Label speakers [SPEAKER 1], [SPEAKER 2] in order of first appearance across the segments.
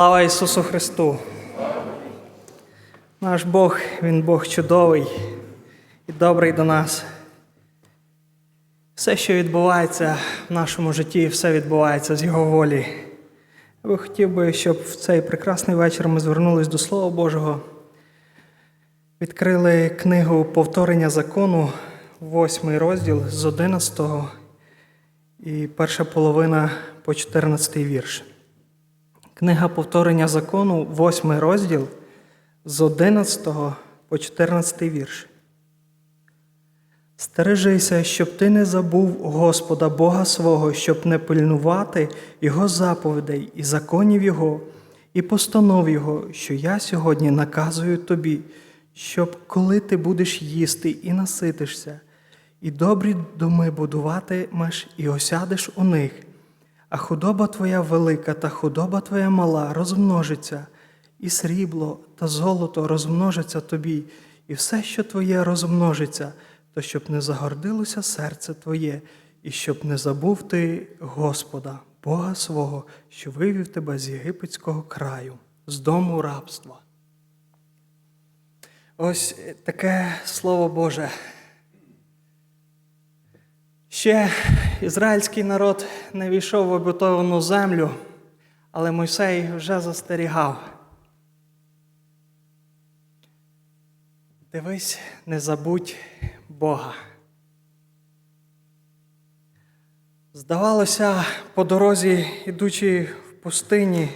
[SPEAKER 1] Слава Ісусу Христу! Наш Бог, Він Бог чудовий і добрий до нас. Все, що відбувається в нашому житті, все відбувається з Його волі. Я би хотів би, щоб в цей прекрасний вечір ми звернулись до Слова Божого, відкрили книгу Повторення закону, восьмий розділ з 11 і перша половина по 14 вірш. Книга повторення закону, 8 розділ з 11 по 14 вірш. Стережися, щоб ти не забув Господа Бога свого, щоб не пильнувати Його заповідей і законів Його, і постанов Його, що я сьогодні наказую тобі, щоб коли ти будеш їсти і наситишся, і добрі доми будуватимеш, і осядеш у них, а худоба твоя велика та худоба твоя мала розмножиться, і срібло та золото розмножиться тобі, і все, що твоє розмножиться, то щоб не загордилося серце твоє, і щоб не забув ти Господа, Бога свого, що вивів тебе з єгипетського краю, з дому рабства. Ось таке слово Боже. Ще ізраїльський народ не війшов в обітовану землю, але Мойсей вже застерігав. Дивись, не забудь Бога. Здавалося, по дорозі, ідучи в пустині,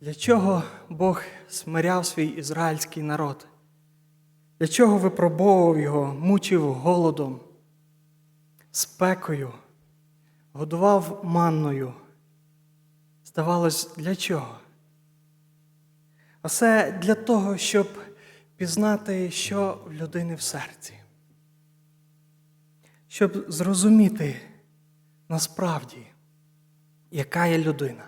[SPEAKER 1] для чого Бог смиряв свій ізраїльський народ? Для чого випробовував його, мучив голодом? Спекою, годував манною. Здавалось, для чого? А все для того, щоб пізнати, що в людини в серці, щоб зрозуміти насправді, яка є людина.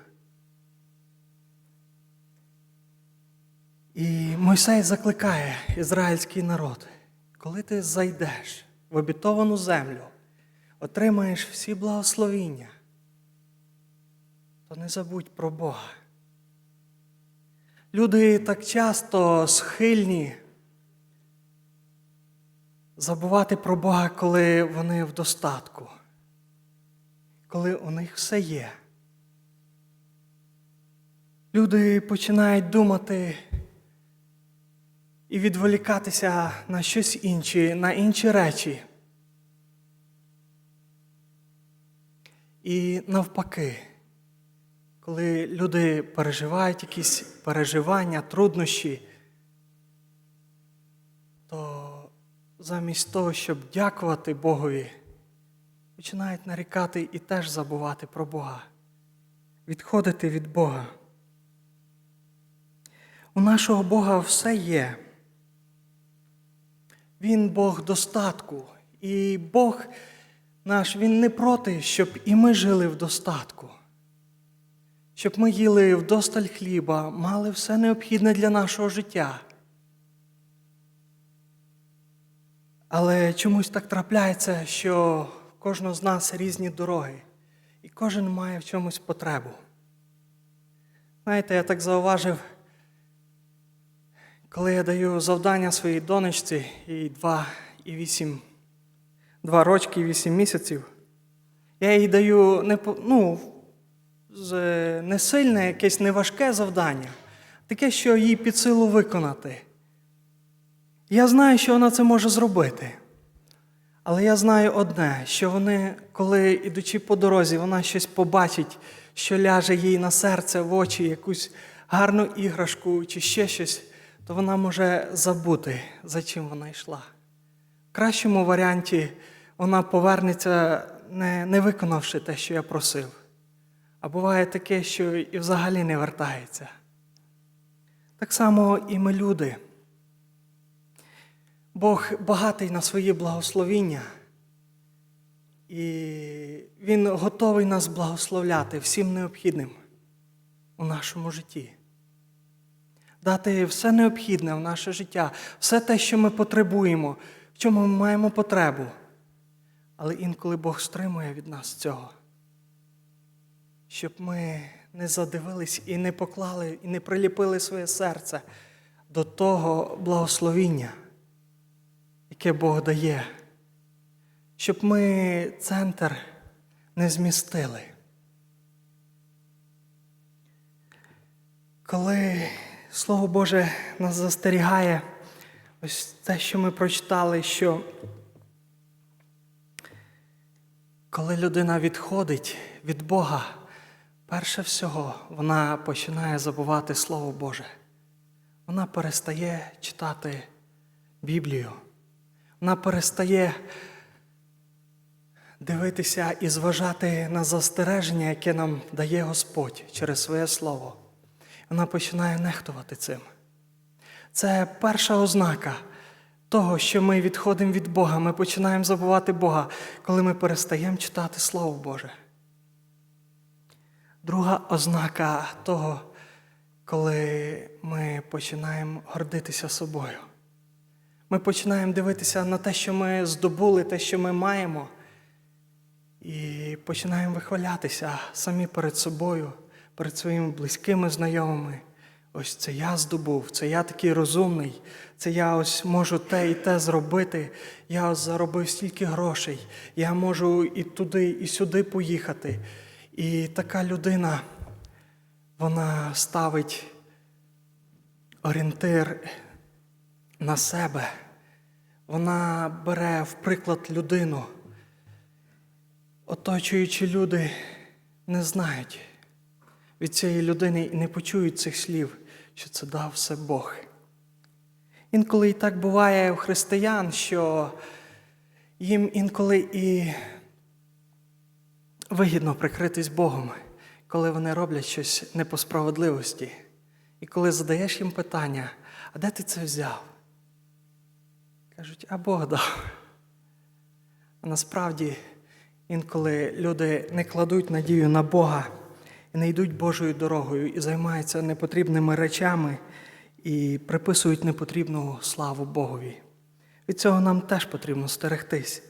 [SPEAKER 1] І Мойсей закликає ізраїльський народ, коли ти зайдеш в обітовану землю, отримаєш всі благословіння, то не забудь про Бога. Люди так часто схильні забувати про Бога, коли вони в достатку, коли у них все є. Люди починають думати і відволікатися на щось інше, на інші речі. І навпаки, коли люди переживають якісь переживання, труднощі, то замість того, щоб дякувати Богові, починають нарікати і теж забувати про Бога, відходити від Бога. У нашого Бога все є. Він Бог достатку, і Бог наш, Він не проти, щоб і ми жили в достатку, щоб ми їли вдосталь хліба, мали все необхідне для нашого життя. Але чомусь так трапляється, що в кожного з нас різні дороги, і кожен має в чомусь потребу. Знаєте, я так зауважив, коли я даю завдання своїй донечці, їй два і вісім два рочки і вісім місяців. Я їй даю не, ну, не сильне, якесь неважке завдання, таке, що їй під силу виконати. Я знаю, що вона це може зробити. Але я знаю одне, що вони, коли ідучи по дорозі, вона щось побачить, що ляже їй на серце в очі, якусь гарну іграшку чи ще щось, то вона може забути, за чим вона йшла. В кращому варіанті вона повернеться, не, не виконавши те, що я просив. А буває таке, що і взагалі не вертається. Так само і ми люди. Бог багатий на свої благословіння, і Він готовий нас благословляти всім необхідним у нашому житті. Дати все необхідне в наше життя, все те, що ми потребуємо, в чому ми маємо потребу. Але інколи Бог стримує від нас цього, щоб ми не задивились і не поклали, і не приліпили своє серце до того благословіння, яке Бог дає, щоб ми центр не змістили. Коли Слово Боже нас застерігає, ось те, що ми прочитали, що коли людина відходить від Бога, перше всього вона починає забувати Слово Боже. Вона перестає читати Біблію. Вона перестає дивитися і зважати на застереження, яке нам дає Господь через своє Слово. Вона починає нехтувати цим. Це перша ознака того, що ми відходимо від Бога. Ми починаємо забувати Бога, коли ми перестаємо читати Слово Боже. Друга ознака того, коли ми починаємо гордитися собою. Ми починаємо дивитися на те, що ми здобули, те, що ми маємо, і починаємо вихвалятися самі перед собою, перед своїми близькими знайомими. Ось це я здобув, це я такий розумний, це я ось можу те і те зробити. Я ось заробив стільки грошей, я можу і туди, і сюди поїхати. І така людина, вона ставить орієнтир на себе. Вона бере в приклад людину. Оточуючі люди не знають від цієї людини і не почують цих слів, що це дав все Бог. Інколи і так буває у християн, що їм інколи і вигідно прикритись Богом, коли вони роблять щось не по справедливості. І коли задаєш їм питання, а де ти це взяв? Кажуть, а Бог дав. А насправді інколи люди не кладуть надію на Бога не йдуть Божою дорогою і займаються непотрібними речами і приписують непотрібну славу Богові. Від цього нам теж потрібно стерегтись.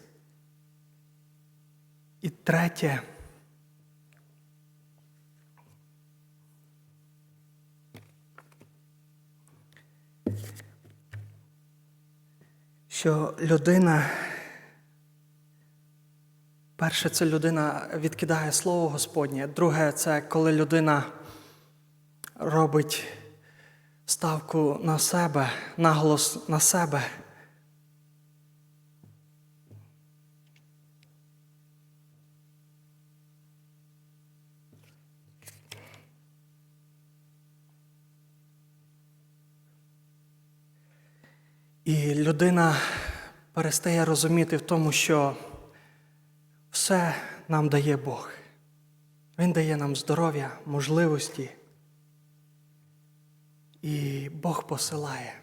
[SPEAKER 1] І третє. Що людина, перше, це людина відкидає слово Господнє. Друге, це коли людина робить ставку на себе, наголос на себе. І людина перестає розуміти в тому, що все нам дає Бог. Він дає нам здоров'я, можливості. І Бог посилає.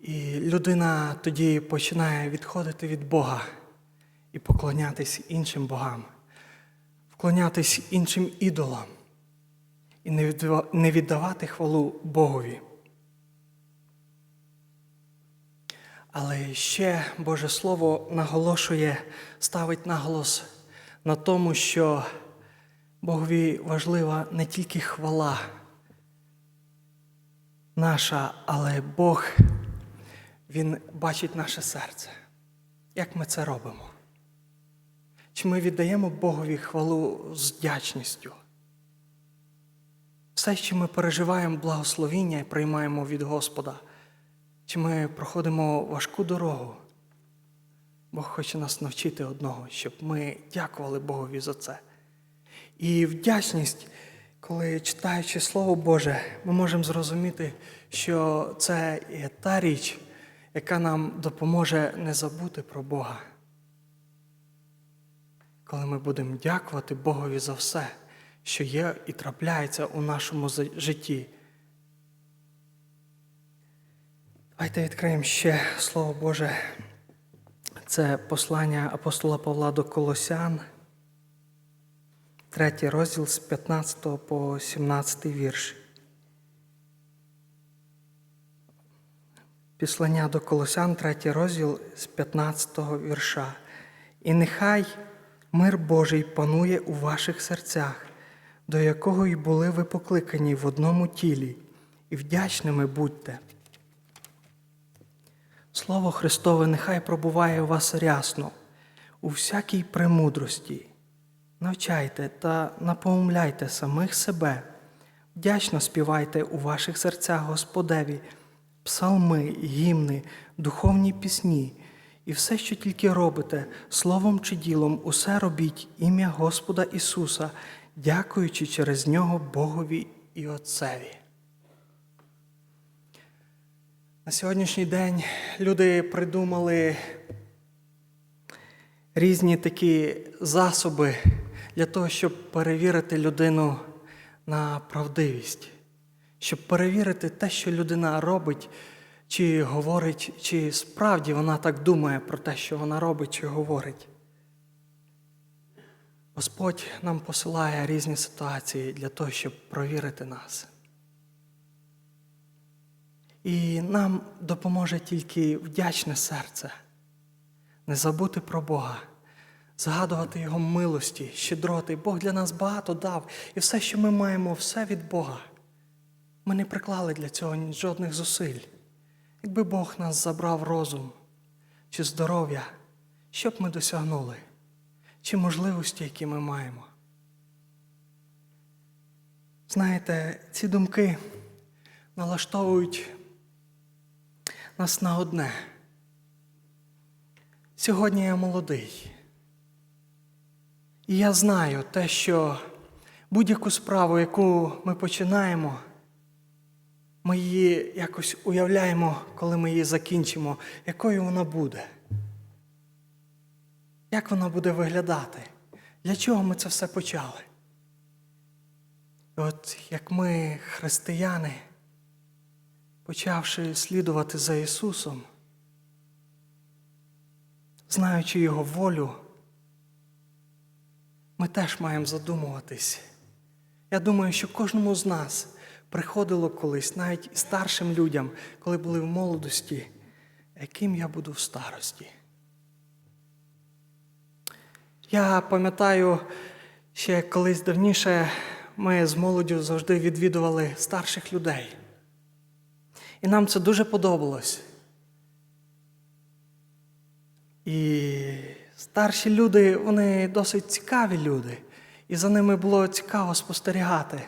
[SPEAKER 1] І людина тоді починає відходити від Бога і поклонятись іншим богам, вклонятись іншим ідолам і не віддавати хвалу Богові. Але ще Боже Слово наголошує, ставить наголос на тому, що Богові важлива не тільки хвала наша, але Бог, Він бачить наше серце. Як ми це робимо? Чи ми віддаємо Богові хвалу з вдячністю? Все, що ми переживаємо благословіння і приймаємо від Господа. Чи ми проходимо важку дорогу? Бог хоче нас навчити одного, щоб ми дякували Богові за це. І вдячність, коли читаючи Слово Боже, ми можемо зрозуміти, що це є та річ, яка нам допоможе не забути про Бога. Коли ми будемо дякувати Богові за все, що є і трапляється у нашому житті. Давайте відкриємо ще Слово Боже. Це послання апостола Павла до Колосян, третій розділ з 15 по 17 вірш. Післання до Колосян, третій розділ з 15 вірша. І нехай Мир Божий панує у ваших серцях, до якого й були ви покликані в одному тілі, і вдячними будьте. Слово Христове нехай пробуває у вас рясно, у всякій премудрості. Навчайте та напомляйте самих себе, вдячно співайте у ваших серцях Господеві, псалми, гімни, духовні пісні, і все, що тільки робите, словом чи ділом, усе робіть ім'я Господа Ісуса, дякуючи через нього Богові і Отцеві. На сьогоднішній день люди придумали різні такі засоби для того, щоб перевірити людину на правдивість, щоб перевірити те, що людина робить, чи говорить, чи справді вона так думає про те, що вона робить чи говорить. Господь нам посилає різні ситуації для того, щоб провірити нас. І нам допоможе тільки вдячне серце, не забути про Бога, згадувати Його милості, щедроти. Бог для нас багато дав, і все, що ми маємо, все від Бога. Ми не приклали для цього жодних зусиль. Якби Бог нас забрав розум чи здоров'я, що б ми досягнули, чи можливості, які ми маємо. Знаєте, ці думки налаштовують нас на одне. Сьогодні я молодий. І я знаю те, що будь-яку справу, яку ми починаємо, ми її якось уявляємо, коли ми її закінчимо, якою вона буде. Як вона буде виглядати? Для чого ми це все почали? І от як ми, християни, почавши слідувати за Ісусом, знаючи Його волю, ми теж маємо задумуватись. Я думаю, що кожному з нас приходило колись, навіть старшим людям, коли були в молодості, яким я буду в старості. Я пам'ятаю, ще колись давніше ми з молоддю завжди відвідували старших людей. І нам це дуже подобалось. І старші люди, вони досить цікаві люди, і за ними було цікаво спостерігати.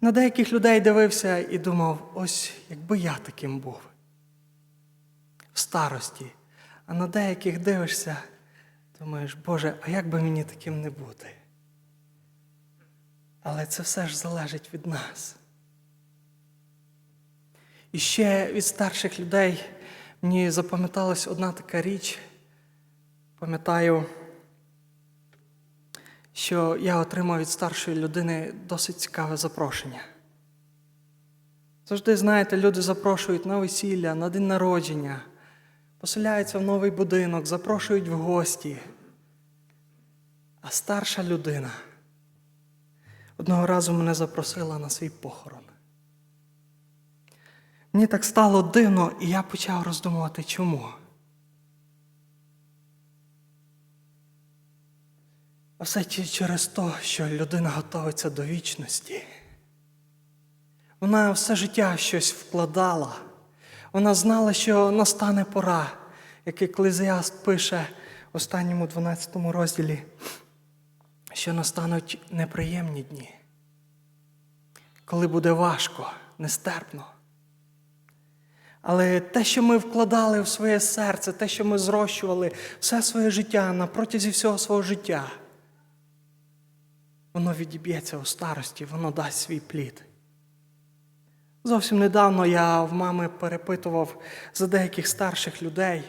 [SPEAKER 1] На деяких людей дивився і думав, ось якби я таким був в старості. А на деяких дивишся, думаєш, Боже, а як би мені таким не бути? Але це все ж залежить від нас. І ще від старших людей мені запам'яталась одна така річ. Пам'ятаю, що я отримав від старшої людини досить цікаве запрошення. Завжди, знаєте, люди запрошують на весілля, на день народження, поселяються в новий будинок, запрошують в гості. А старша людина одного разу мене запросила на свій похорон. Мені так стало дивно, і я почав роздумувати, чому. А все через те, що людина готується до вічності. Вона все життя щось вкладала. Вона знала, що настане пора, як Еклезіаст пише в останньому 12 розділі, що настануть неприємні дні, коли буде важко, нестерпно. Але те, що ми вкладали в своє серце, те, що ми зрощували все своє життя на протязі всього свого життя, воно відіб'ється у старості, воно дасть свій плід. Зовсім недавно я в мами перепитував за деяких старших людей,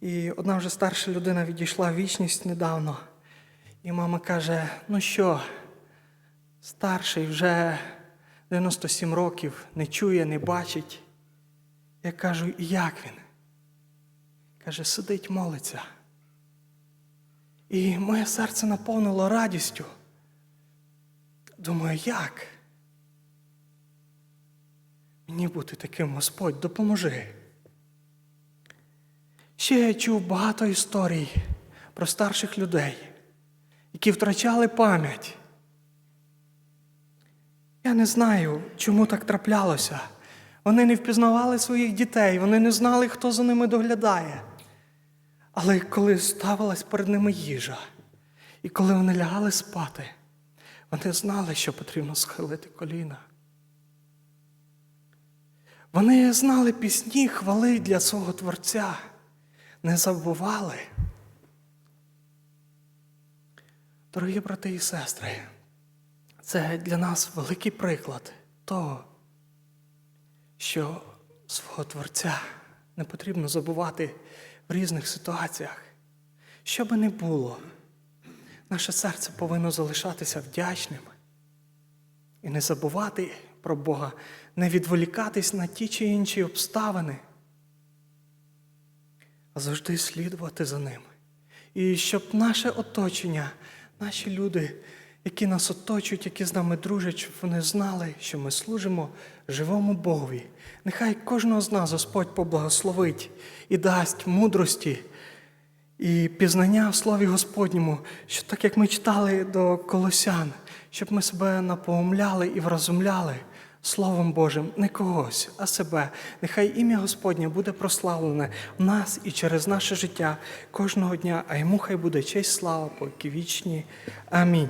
[SPEAKER 1] і одна вже старша людина відійшла вічність недавно. І мама каже: ну що, старший вже 97 років, не чує, не бачить. Я кажу, як він? Каже, сидить, молиться. І моє серце наповнило радістю. Думаю, як? Мені бути таким Господь, допоможи. Ще я чув багато історій про старших людей, які втрачали пам'ять. Я не знаю, чому так траплялося. Вони не впізнавали своїх дітей, вони не знали, хто за ними доглядає. Але коли ставилась перед ними їжа, і коли вони лягали спати, вони знали, що потрібно схилити коліна. Вони знали пісні хвали для свого Творця, не забували. Дорогі брати і сестри, це для нас великий приклад того, що свого Творця не потрібно забувати в різних ситуаціях. Що би не було, наше серце повинно залишатися вдячним і не забувати про Бога, не відволікатись на ті чи інші обставини, а завжди слідувати за ним. І щоб наше оточення, наші люди, які нас оточують, які з нами дружать, щоб вони знали, що ми служимо живому Богові. Нехай кожного з нас Господь поблагословить і дасть мудрості і пізнання в Слові Господньому, що так як ми читали до Колосян, щоб ми себе напоумляли і вразумляли Словом Божим не когось, а себе. Нехай ім'я Господнє буде прославлене в нас і через наше життя кожного дня, а йому хай буде честь слава, поки вічні. Амінь.